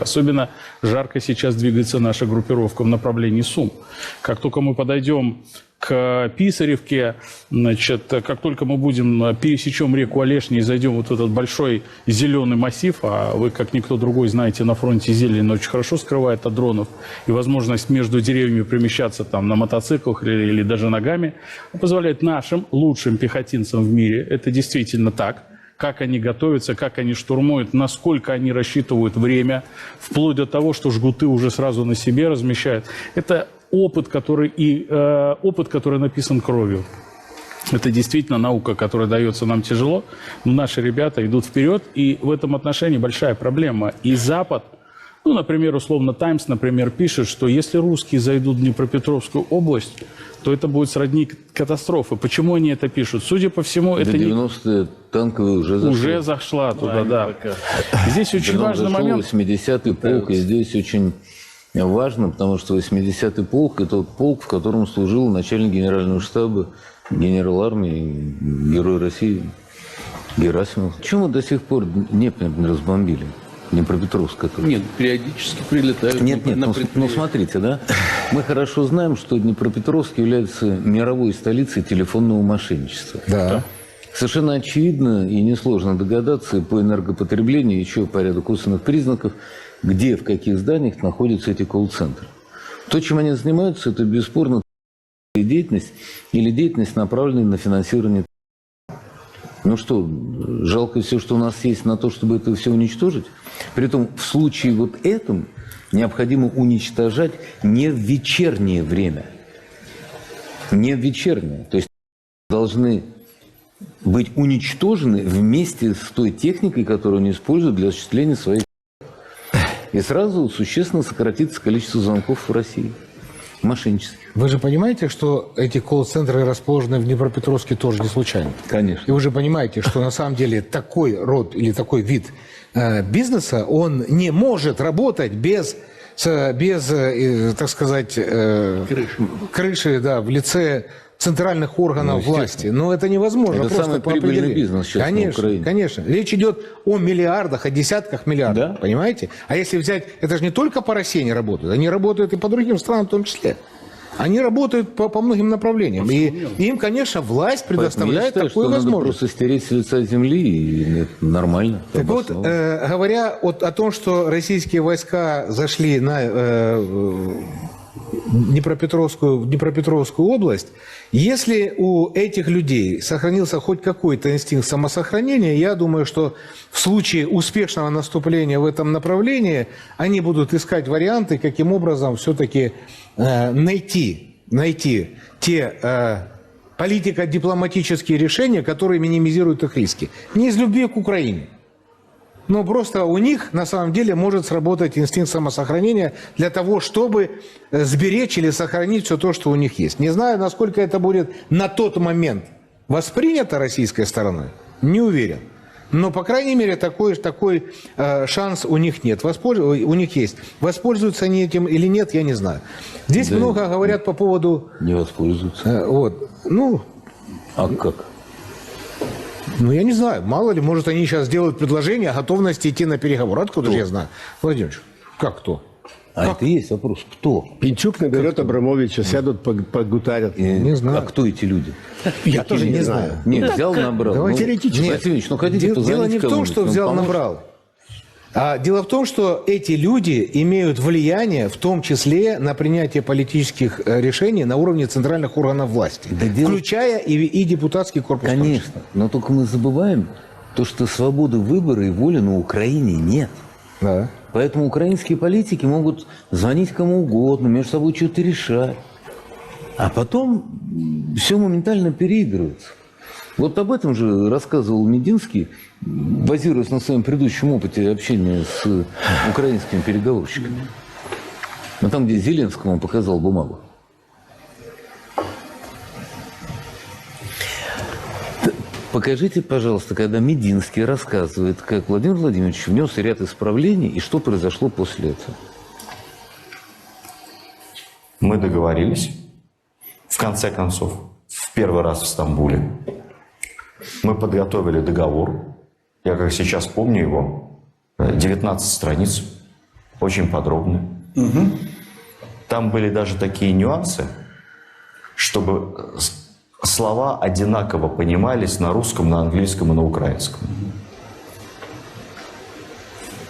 Особенно жарко сейчас двигается наша группировка в направлении Сум. Как только мы подойдем к Писаревке, значит, как только мы будем пересечем реку Олешни и зайдем вот в этот большой зеленый массив, а вы, как никто другой, знаете, на фронте зелень очень хорошо скрывает от дронов, и возможность между деревьями перемещаться там на мотоциклах или, или даже ногами, позволяет нашим лучшим пехотинцам в мире, это действительно так, как они готовятся, как они штурмуют, насколько они рассчитывают время, вплоть до того, что жгуты уже сразу на себе размещают. Это опыт, который, и, э, опыт, который написан кровью. Это действительно наука, которая дается нам тяжело, но наши ребята идут вперед, и в этом отношении большая проблема. И Запад, ну, например, условно «Таймс», например, пишет, что если русские зайдут в Днепропетровскую область, то это будет сродни катастрофы. Почему они это пишут? Судя по всему, До это не- 90-е танковые уже зашли. уже зашла туда, да. Здесь очень Притом важный зашел момент. 80-й полк, и здесь очень важно, потому что 80-й полк – это тот полк, в котором служил начальник генерального штаба, генерал армии, герой России Герасимов. Почему до сих пор Днепр не разбомбили? Днепропетровск который? Нет, периодически прилетают Нет, на- нет, на ну, ну смотрите, да, мы хорошо знаем, что Днепропетровск является мировой столицей телефонного мошенничества. Да. Совершенно очевидно и несложно догадаться по энергопотреблению еще по ряду косвенных признаков, где, в каких зданиях находятся эти колл-центры. То, чем они занимаются, это бесспорно деятельность или деятельность, направленная на финансирование. Ну что, жалко все, что у нас есть на то, чтобы это все уничтожить? Притом в случае вот этом необходимо уничтожать не в вечернее время. Не в вечернее. То есть должны быть уничтожены вместе с той техникой, которую они используют для осуществления своих. И сразу существенно сократится количество звонков в России. Мошеннических. Вы же понимаете, что эти колл-центры расположены в Днепропетровске тоже не случайно. И Конечно. вы же понимаете, что на самом деле такой род или такой вид э, бизнеса, он не может работать без, с- без э, так сказать, э, крыши. да, в лице центральных органов Ну, власти. Но это невозможно Это просто самый прибыльный определению. бизнес сейчас на конечно, Украине. Конечно. Речь идет о миллиардах, о десятках миллиардов. Да. Понимаете? А если взять, это же не только по России они работают, они работают и по другим странам в том числе. Они работают по, по многим направлениям. И им, конечно, власть Поэтому я предоставляет считаю, такую что надо возможность. просто стереть с лица земли, и это нормально. Так вот, обоснованно. э, говоря вот о том, что российские войска зашли на э, Днепропетровскую, в Днепропетровскую область, если у этих людей сохранился хоть какой-то инстинкт самосохранения, я думаю, что в случае успешного наступления в этом направлении они будут искать варианты, каким образом все-таки э, найти, найти те э, политико-дипломатические решения, которые минимизируют их риски. Не из любви к Украине. Но просто у них на самом деле может сработать инстинкт самосохранения для того, чтобы э, сберечь или сохранить все то, что у них есть. Не знаю, насколько это будет на тот момент воспринято российской стороной, не уверен. Но, по крайней мере, такой, такой э, шанс у них нет. Воспольз- У них есть. Воспользуются они этим или нет, я не знаю. Здесь Да. много говорят по поводу... Не воспользуются. э, вот, ну, А как? Ну, я не знаю. Мало ли, может, они сейчас сделают предложение о готовности идти на переговоры. Откуда же я знаю? Владимирович, как кто? А это и есть вопрос. Кто? Пинчук наберет Абрамовича, сядут, пог- погутарят. И- Не знаю. А кто эти люди? Я тоже не знаю. Нет, взял, набрал. давайте ну, теоретически. Василий Ильич, ну хотите Дело, не в том, что он взял, поможет? набрал. А дело в том, что эти люди имеют влияние, в том числе на принятие политических э, решений на уровне центральных органов власти, Да дело- включая и, и депутатский корпус. Конечно. Но только мы забываем то, что свободы выбора и воли на Украине нет. Да. Поэтому украинские политики могут звонить кому угодно, между собой что-то решать. А потом все моментально переигрывается. Вот об этом же рассказывал Мединский, базируясь на своем предыдущем опыте общения с украинскими переговорщиками. Ну, там, где Зеленскому он показал бумагу. Покажите, пожалуйста, когда Мединский рассказывает, как Владимир Владимирович внес ряд исправлений и что произошло после этого. Мы договорились, в конце концов, в первый раз в Стамбуле. Мы подготовили договор. Я как сейчас помню его. э, 19 страниц. очень подробный. Там были даже такие нюансы, чтобы с- слова одинаково понимались на русском, на английском и на украинском.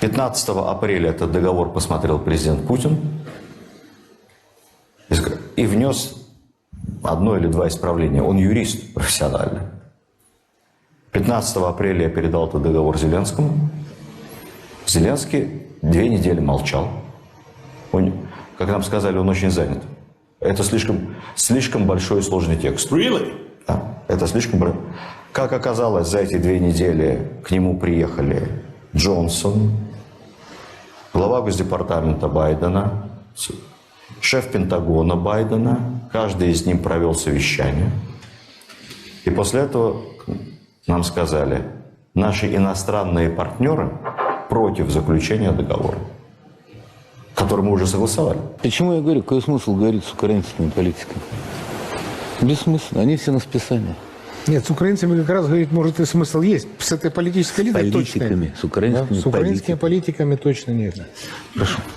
15 апреля этот договор посмотрел президент Путин и внес одно или два исправления. Он юрист профессиональный. 15 апреля я передал этот договор Зеленскому. Зеленский две недели молчал. Он, как нам сказали, он очень занят. Это слишком, слишком большой и сложный текст. Да, это слишком... Как оказалось, за эти две недели к нему приехали Джонсон, глава Госдепартамента Байдена, шеф Пентагона Байдена. Каждый из них провел совещание. И после этого нам сказали, наши иностранные партнеры против заключения договора, который мы уже согласовали. Почему я говорю, какой смысл говорить с украинскими политиками? Бессмысленно. Они все на списание. Нет, с украинцами как раз, говорить, может, и смысл есть. С этой политической элитой точно Политиками, нет. с украинскими Да, С украинскими политиками. политиками точно нет.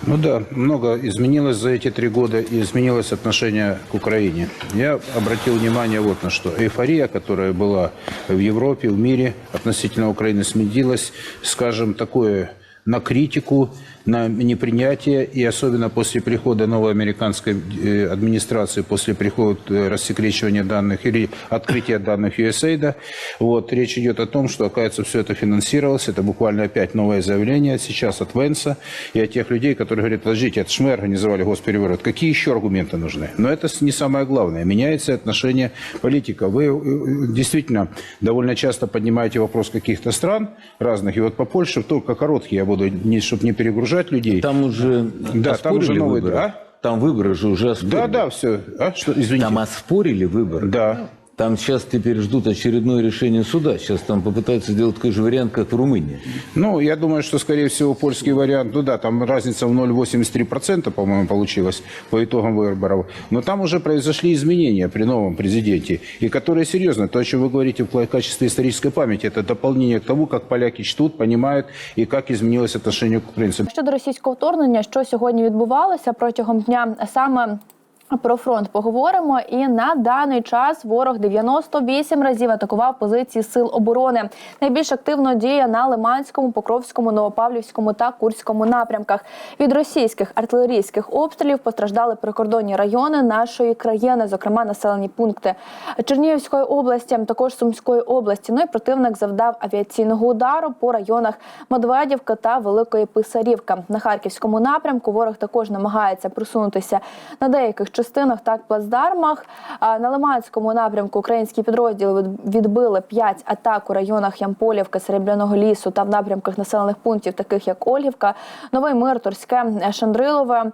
Ну да, много изменилось за эти три года, и изменилось отношение к Украине. Я обратил внимание вот на что. Эйфория, которая была в Европе, в мире относительно Украины, сменилась, скажем, такое на критику, на непринятие, и особенно после прихода новой американской э, администрации, после прихода э, рассекречивания данных или открытия данных USAID, вот, речь идет о том, что, оказывается, все это финансировалось, это буквально опять новое заявление сейчас от Венса и от тех людей, которые говорят, подождите, это ж мы организовали госпереворот, какие еще аргументы нужны? Но это не самое главное, меняется отношение политиков. Вы э, действительно довольно часто поднимаете вопрос каких-то стран разных, и вот по Польше только короткий я буду, не, чтобы не перегружать людей. Там уже Да, там уже оспорили новый- выборы. а? Там выборы же уже оспорили. Да, да, все. А, что, извините. Там оспорили выборы. Да. Там сейчас теперь ждут очередное решение суда. Сейчас там попытаются сделать такой же вариант, как в Румынии. Ну, я думаю, что, скорее всего, польский вариант, ну да, там разница в 0,83%, по-моему, получилась по итогам выборов. Но там уже произошли изменения при новом президенте, и которые серьезно, то, о чем вы говорите в качестве исторической памяти, это дополнение к тому, как поляки чтут, понимают, и как изменилось отношение к украинцам. Щодо російського вторгнення, що сьогодні відбувалося протягом дня, а саме. про фронт поговоримо, і на даний час ворог 98 разів атакував позиції сил оборони. Найбільш активно діє на Лиманському, Покровському, Новопавлівському та Курському напрямках. Від російських артилерійських обстрілів постраждали прикордонні райони нашої країни, зокрема населені пункти Чернігівської області, також Сумської області. Ну і противник завдав авіаційного удару по районах Медведівка та Великої Писарівка. На харківському напрямку ворог також намагається просунутися на деяких частинах та плацдармах. На Лиманському напрямку українські підрозділи відбили 5 атак у районах Ямполівка, Серебряного лісу та в напрямках населених пунктів, таких як Ольгівка, Новий Мир, Торське, Шандрилове.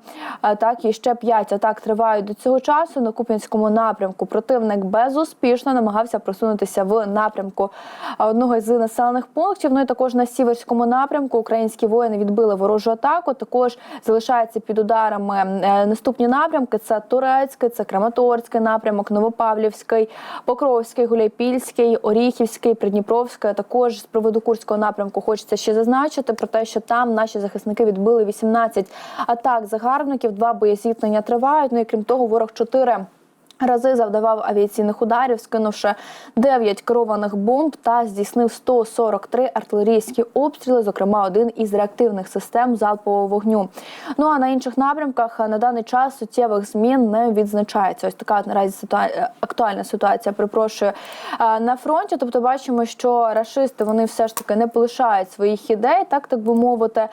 Так і ще 5 атак тривають до цього часу. На Куп'янському напрямку противник безуспішно намагався просунутися в напрямку одного з населених пунктів. Ну і також на сіверському напрямку українські воїни відбили ворожу атаку. Також залишаються під ударами е, наступні напрямки: це Турецький, це Краматорський напрямок, Новопавлівський, Покровський, Гуляйпільський, Оріхівський, Придніпровський. Також з приводу Курського напрямку хочеться ще зазначити про те, що там наші захисники відбили 18 атак загарбників. Два боєзіткнення тривають. Ну і крім того, ворог 4 Рази завдавав авіаційних ударів, скинувши 9 керованих бомб та здійснив 143 артилерійські обстріли, зокрема один із реактивних систем залпового вогню. Ну а на інших напрямках на даний час суттєвих змін не відзначається. Ось така наразі ситуа- актуальна ситуація. Припрошую на фронті. Тобто, бачимо, що рашисти вони все ж таки не полишають своїх ідей, так так би мовити,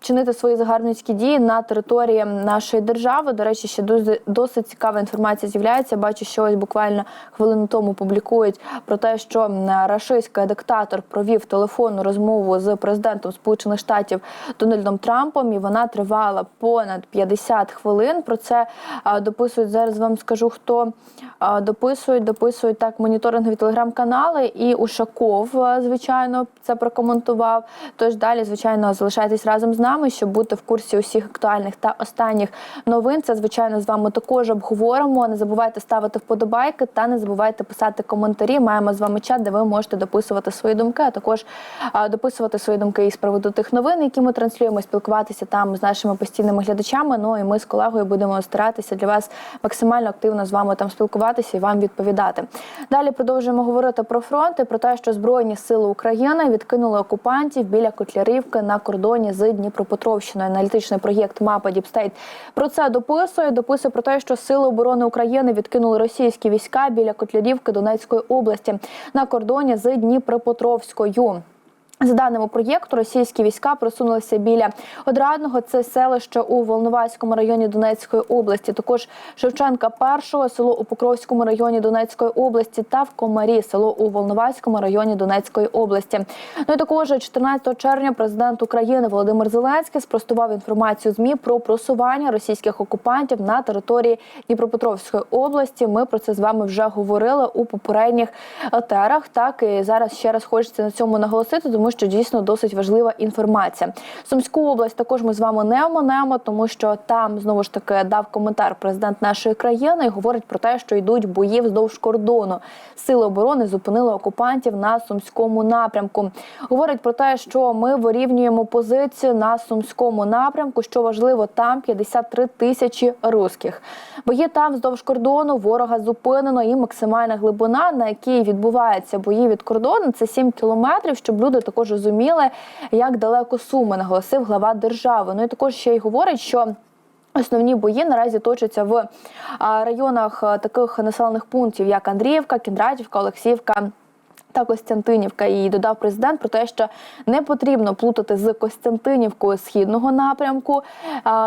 чинити свої загарбницькі дії на території нашої держави. До речі, ще досить цікава інформація з'являється. Бачу, що ось буквально хвилину тому публікують про те, що рашистський диктатор провів телефонну розмову з президентом Сполучених Штатів Дональдом Трампом, і вона тривала понад 50 хвилин. Про це дописують зараз. Вам скажу хто дописують, дописують так моніторингові телеграм-канали. І Ушаков, звичайно, це прокоментував. Тож далі, звичайно, залишайтесь разом з нами, щоб бути в курсі усіх актуальних та останніх новин. Це звичайно з вами також обговоримо. Тому не забувайте ставити вподобайки та не забувайте писати коментарі. Маємо з вами чат, де ви можете дописувати свої думки, а також дописувати свої думки із приводу тих новин, які ми транслюємо, спілкуватися там з нашими постійними глядачами. Ну і ми з колегою будемо старатися для вас максимально активно з вами там спілкуватися і вам відповідати. Далі продовжуємо говорити про фронт і про те, що збройні сили України відкинули окупантів біля Котлярівки на кордоні з Дніпропетровщиною. Аналітичний проєкт Мапа Діпстейт про це дописує. Дописує про те, що сили оборони України відкинули російські війська біля Котлярівки Донецької області на кордоні з Дніпропетровською. За даними проєкту, російські війська просунулися біля Одрадного. Це селище у Волноваському районі Донецької області. Також Шевченка першого село у Покровському районі Донецької області та в Комарі село у Волноваському районі Донецької області. Ну і також 14 червня президент України Володимир Зеленський спростував інформацію змі про просування російських окупантів на території Дніпропетровської області. Ми про це з вами вже говорили у попередніх етерах. Так і зараз ще раз хочеться на цьому наголосити, тому що дійсно досить важлива інформація. Сумську область також ми з вами не оминемо, тому що там знову ж таки дав коментар президент нашої країни і говорить про те, що йдуть бої вздовж кордону. Сили оборони зупинили окупантів на сумському напрямку. Говорить про те, що ми вирівнюємо позицію на сумському напрямку. Що важливо, там 53 тисячі русських. Бої там вздовж кордону ворога зупинено і максимальна глибина, на якій відбуваються бої від кордону, це 7 кілометрів, щоб люди також розуміли, як далеко суми, наголосив глава держави. Ну і також ще й говорить, що. Основні бої наразі точаться в районах таких населених пунктів, як Андріївка, Кіндратівка, Олексіївка. Та Костянтинівка і додав президент про те, що не потрібно плутати з Костянтинівкою східного напрямку.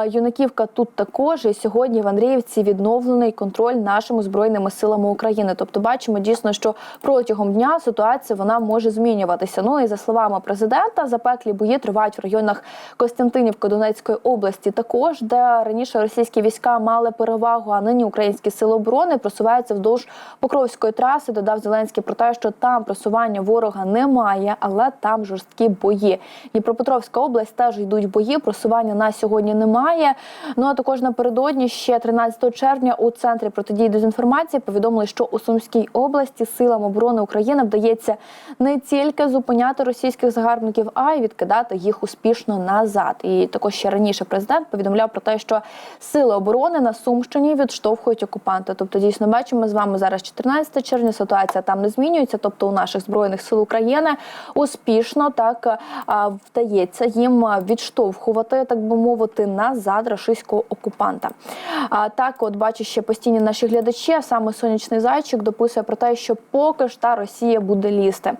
Юнаківка тут також і сьогодні в Андріївці відновлений контроль нашими збройними силами України. Тобто, бачимо дійсно, що протягом дня ситуація вона може змінюватися. Ну і за словами президента, запеклі бої тривають в районах Костянтинівки Донецької області, також де раніше російські війська мали перевагу, а нині українські сили оборони просуваються вздовж Покровської траси. Додав Зеленський про те, що там просування ворога немає, але там жорсткі бої. Дніпропетровська область теж йдуть бої. Просування на сьогодні немає. Ну а також напередодні ще 13 червня у центрі протидії дезінформації повідомили, що у Сумській області силам оборони України вдається не тільки зупиняти російських загарбників, а й відкидати їх успішно назад. І також ще раніше президент повідомляв про те, що сили оборони на Сумщині відштовхують окупанта. Тобто, дійсно бачимо з вами зараз 14 червня. Ситуація там не змінюється. Тобто, у наших збройних сил України успішно так вдається їм відштовхувати, так би мовити, назад рашистського окупанта. Так, от бачу ще постійні наші глядачі, саме сонячний зайчик дописує про те, що поки ж та Росія буде лізти.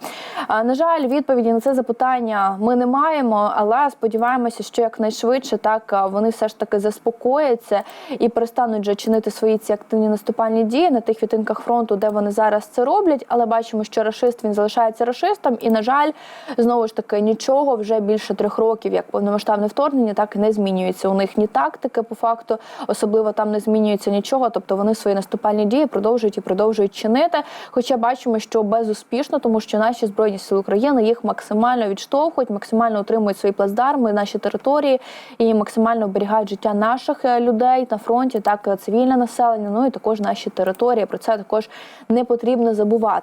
На жаль, відповіді на це запитання ми не маємо, але сподіваємося, що якнайшвидше так вони все ж таки заспокояться і перестануть вже чинити свої ці активні наступальні дії на тих відтинках фронту, де вони зараз це роблять. Але бачимо, що рашист він залишається рашистом, і на жаль, знову ж таки нічого вже більше трьох років, як повномасштабне вторгнення, так і не змінюється. У них ні тактики по факту, особливо там не змінюється нічого. Тобто вони свої наступальні дії продовжують і продовжують чинити. Хоча бачимо, що безуспішно, тому що наші збройні сили України їх максимально відштовхують, максимально утримують свої плацдарми, наші території і максимально оберігають життя наших е, людей на фронті, так е, цивільне населення. Ну і також наші території. Про це також не потрібно забувати.